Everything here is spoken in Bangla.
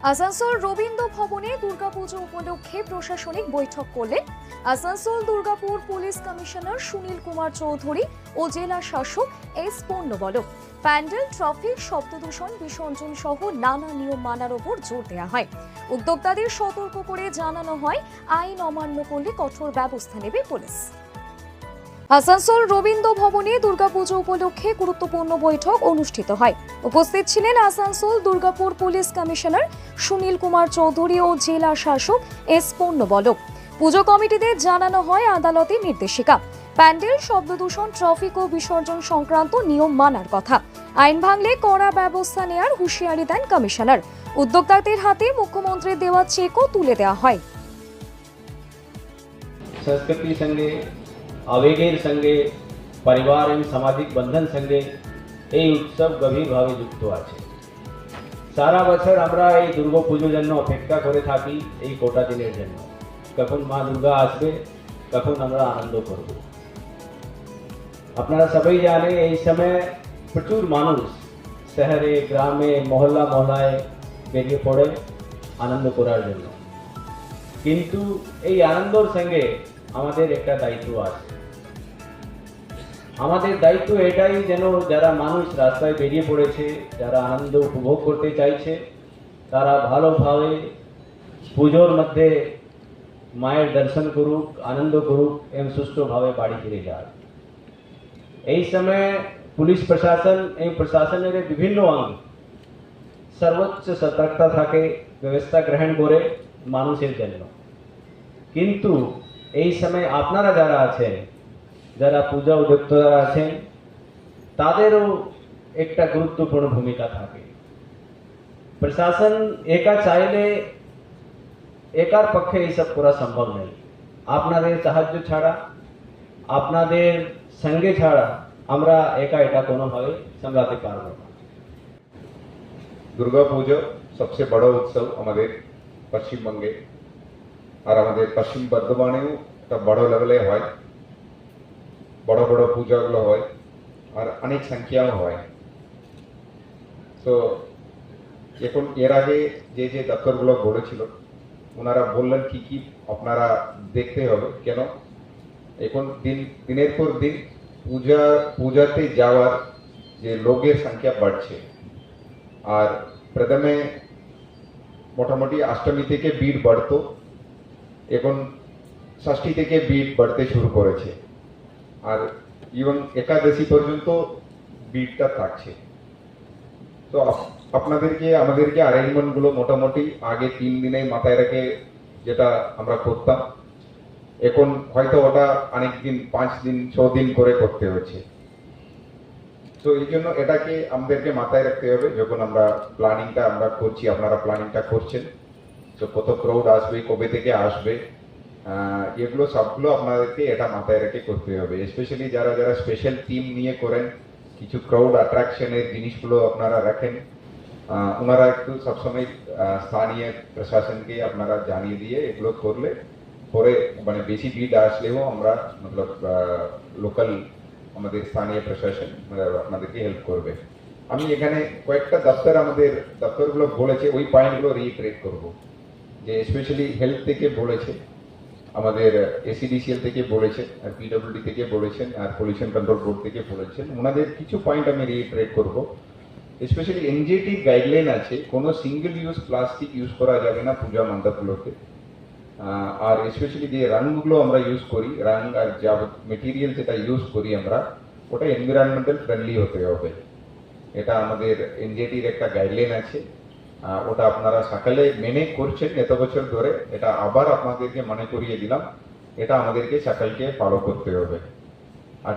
আসানসোল রবীন্দ্র ভবনে দুর্গাপুজো উপলক্ষে প্রশাসনিক বৈঠক করলেন আসানসোল দুর্গাপুর পুলিশ কমিশনার সুনীল কুমার চৌধুরী ও জেলা শাসক এস পূর্ণবলক। প্যান্ডেল ট্রাফিক শব্দদূষণ, বিসর্জন সহ নানা নিয়ম মানার ওপর জোর দেওয়া হয়। উদ্যোক্তাদের সতর্ক করে জানানো হয়, আইন অমান্য করলে কঠোর ব্যবস্থা নেবে পুলিশ। আসানসোল রবীন্দ্র ভবনে দুর্গাপুজো উপলক্ষে গুরুত্বপূর্ণ বৈঠক অনুষ্ঠিত হয়। উপস্থিত ছিলেন আসানসোল দুর্গাপুর পুলিশ কমিশনার সুনীল কুমার চৌধুরী ও জেলা শাসক এস পণ্যবলক পুজো কমিটিতে জানানো হয় আদালতের নির্দেশিকা। প্যান্ডেল, শব্দদূষণ, ট্রফিক ট্রাফিক ও বিসর্জন সংক্রান্ত নিয়ম মানার কথা। আইন ভাঙলে কড়া ব্যবস্থা নেয়ার হুঁশিয়ারি দেন কমিশনার। উদ্যোক্তাদের হাতে মুখ্যমন্ত্রীর দেওয়া চেকও তুলে দেওয়া হয়। আবেগের সঙ্গে পরিবার এবং সামাজিক বন্ধন সঙ্গে এই উৎসব গভীরভাবে যুক্ত আছে সারা বছর আমরা এই দুর্গা পুজোর জন্য অপেক্ষা করে থাকি এই কোটা দিনের জন্য কখন মা দুর্গা আসবে কখন আমরা আনন্দ করব আপনারা সবাই জানে এই সময় প্রচুর মানুষ শহরে গ্রামে মহল্লা মহল্লায় বেরিয়ে পড়ে আনন্দ করার জন্য কিন্তু এই আনন্দর সঙ্গে আমাদের একটা দায়িত্ব আছে আমাদের দায়িত্ব এটাই যেন যারা মানুষ রাস্তায় বেরিয়ে পড়েছে, যারা আনন্দ উপভোগ করতে চাইছে, তারা ভালোভাবে পুজোর মধ্যে মায়ের দর্শন করুক, আনন্দ করুক, এবং সুষ্ঠুভাবে বাড়ি ফিরে যাক। এই সময় পুলিশ প্রশাসন এবং প্রশাসনের বিভিন্ন অঙ্গ সর্বোচ্চ সতর্কতা থাকে, ব্যবস্থা গ্রহণ করে মানুষের জন্য। কিন্তু এই সময় আপনারা যারা আছেন যারা পূজা উদ্যোক্তারা আছেন তাদেরও একটা গুরুত্বপূর্ণ ভূমিকা থাকে। প্রশাসন একা চাইলে একার পক্ষে এইসব করা সম্ভব নেই আপনাদের সাহায্য ছাড়া, আপনাদের সঙ্গে ছাড়া আমরা একা এটা কোনোভাবে সামলাতে পারব না। দুর্গাপুজো সবচেয়ে বড় উৎসব আমাদের পশ্চিমবঙ্গে। আর আমাদের পশ্চিম বর্ধমানেও একটা বড় লেভেলে হয়। বড় বড় পূজাগুলো হয়, আর অনেক সংখ্যাও হয়। তো এখন এর আগে যে যে দপ্তরগুলো গড়েছিল ওনারা বললেন কি কি আপনারা দেখতে হবে। কেন? এখন দিন, দিনের পর দিন পূজা, পূজাতে যাওয়ার যে লোকের সংখ্যা বাড়ছে। আর প্রথমে মোটামুটি অষ্টমী থেকে ভিড় বাড়তো। এখন ষষ্ঠী থেকে ভিড় বাড়তে শুরু করেছে। আর ইভেন একাদশী পর্যন্ত ভিড়টা থাকছে। তো আপনাদেরকে, আমাদেরকে অ্যারেঞ্জমেন্টগুলো মোটামুটি আগে তিন দিনে মাথায় রেখে যেটা আমরা করতাম। এখন হয়তো ওটা অনেক দিন পাঁচ দিন, ছ দিন করে করতে হচ্ছে। তো এই জন্য এটাকে আমাদেরকে মাথায় রাখতে হবে। যখন আমরা প্ল্যানিংটা আমরা করছি, আপনারা প্ল্যানিংটা করছেন। তো কত ক্রাউড আসবে, কবে থেকে আসবে এগুলো সবগুলো আপনাদেরকে এটা মাথায় রেখে করতে হবে। স্পেশালি যারা যারা স্পেশাল টিম নিয়ে করেন, কিছু ক্রাউড অ্যাট্রাকশনের জিনিসগুলো আপনারা রাখেন। ওনারা একটু সবসময় স্থানীয় প্রশাসনকে আপনারা জানিয়ে দিয়ে এগুলো করলে পরে মানে বেশি ভিড় আসলেও আমরা মতলব লোকাল আমাদের স্থানীয় প্রশাসন আপনাদেরকে হেল্প করবে। আমি এখানে কয়েকটা দপ্তর আমাদের, দপ্তরগুলো বলেছে, ওই পয়েন্টগুলো রিইটারেট করব। যে স্পেশালি হেলথ থেকে বলেছে আমাদের এসিডিসিএল থেকে বলেছেন, আর পিডব্লিউডি থেকে বলেছেন, আর পলিউশন কন্ট্রোল বোর্ড থেকে বলেছেন। ওনাদের কিছু পয়েন্ট আমি রিইটারেট করব। স্পেশালি এনজিটি গাইডলাইন আছে, কোনো সিঙ্গেল ইউজ প্লাস্টিক ইউজ করা যাবে না পূজা মণ্ডপগুলোতে। আর স্পেশালি যে রঙগুলো আমরা ইউজ করি রঙ আর যা মেটেরিয়াল যেটা ইউজ করি আমরা, ওটা এনভায়রনমেন্টাল ফ্রেন্ডলি হতে হবে। এটা আমাদের এনজিটির একটা গাইডলাইন আছে। ওটা আপনারা সকালে মেনে করছেন এত বছর ধরে, এটা আবার আপনাদেরকে মনে করিয়ে দিলাম, এটা আমাদেরকে সকালকে ফলো করতে হবে।